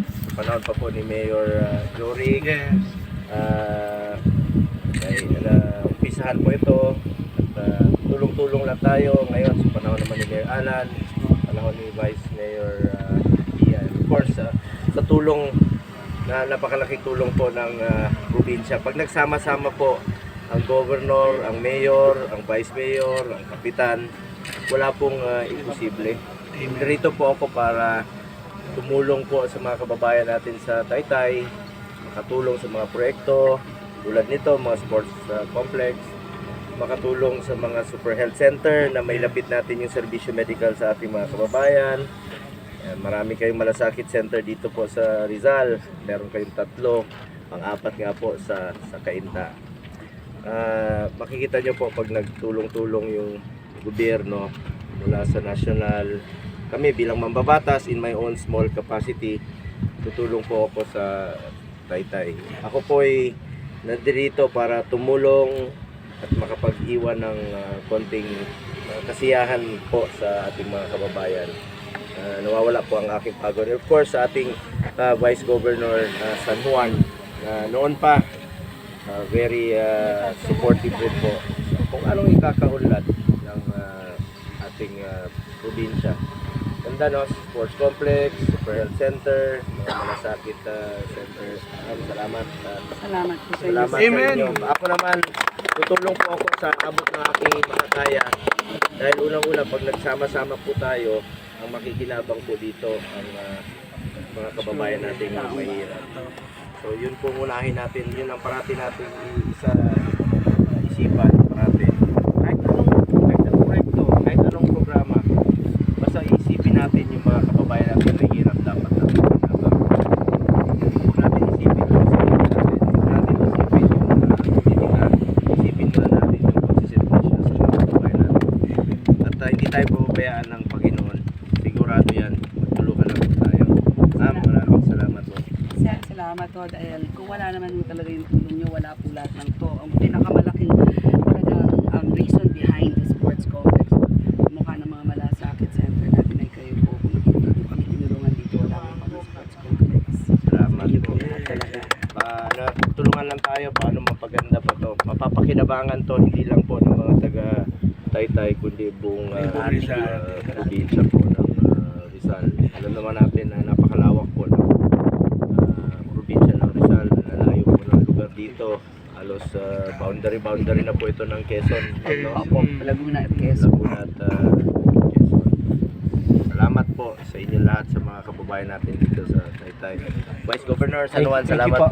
Sa panahon pa po ni Mayor uh, Jory. Yes. Uh, ay, na, umpisahan po ito. At uh, tulong-tulong lang tayo ngayon sa panahon naman ni Mayor Alan, panahon ni Vice Mayor uh, Ian. Of course, uh, sa tulong na napakalaking tulong po ng uh, probinsya. Pag nagsama-sama po ang governor, ang mayor, ang vice mayor, ang kapitan, wala pong uh, imposible. Dito po ako para tumulong po sa mga kababayan natin sa Taytay, makatulong sa mga proyekto tulad nito, mga sports uh, complex, makatulong sa mga super health center na may lapit natin yung serbisyo medical sa ating mga kababayan. Ayan, marami kayong malasakit center dito po sa Rizal. Meron kayong tatlo, pang-apat nga po sa sa Cainta. Ah, makikita nyo po pag nagtulong-tulong yung gobyerno mula sa national kami bilang mambabatas in my own small capacity tutulong po ako sa Taytay. Ako po ay nandirito para tumulong at makapag-iwan ng ah, konting ah, kasiyahan po sa ating mga kababayan. Ah, nawawala po ang aking pagod. Of course, sa ating ah, Vice Governor ah, San Juan, na noon pa, ah, very ah, supportive rin po kung anong ikakaunlad ng ah, ating ah, probinsya. Ganda no, sports complex, super health center, mga malasakit ah, center. Maraming salamat. at Salamat po sa inyo. Salamat sir. Amen. sa inyo. Ako naman, tutulong po ako sa abot ng aking makakaya. Dahil unang-una, pag nagsama-sama po tayo, ang makikinabang po dito ang ah, mga kababayan natin na mahirap. So yun po unahin natin, yun ang parati natin isa isipan, parati. Kahit anong, kahit anong proyekto, kahit anong programa, basta isipin natin yung mga kababayan natin na hirap dapat natin kinabang. Huwag natin isipin yung sarili natin. Huwag natin isipin yung uh, politika. Isipin muna natin yung pagsiservisyo sa mga kababayan natin. At uh, pababayaan ng Panginoon. Sigurado yan. Magtulungan lang po tayo. Ma'am, maraming salamat po. Sir, salamat po dahil kung wala naman po talaga yung tulong nyo, wala po lahat ng to. Ang pinakamalaking talagang um, reason behind the sports complex, mukha ng mga malasakit center natin ay kayo po. Kung po kami tinulungan dito, wala po kami sports complex. Salamat po. talaga. Pa, na, tulungan lang tayo paano mapaganda pa to. Mapapakinabangan to hindi lang po ng mga taga Taytay kundi buong uh, uh, probinsya po ng uh, Rizal. Alam naman natin na napakalawak po ng uh, probinsya ng Rizal. Nalayo po ng lugar dito. Halos uh, boundary boundary na po ito ng Quezon. No? Opo, Laguna at Quezon. Laguna at uh, Quezon. Salamat po sa inyo lahat sa mga kababayan natin dito sa Taytay. Vice Governor San Juan, salamat po.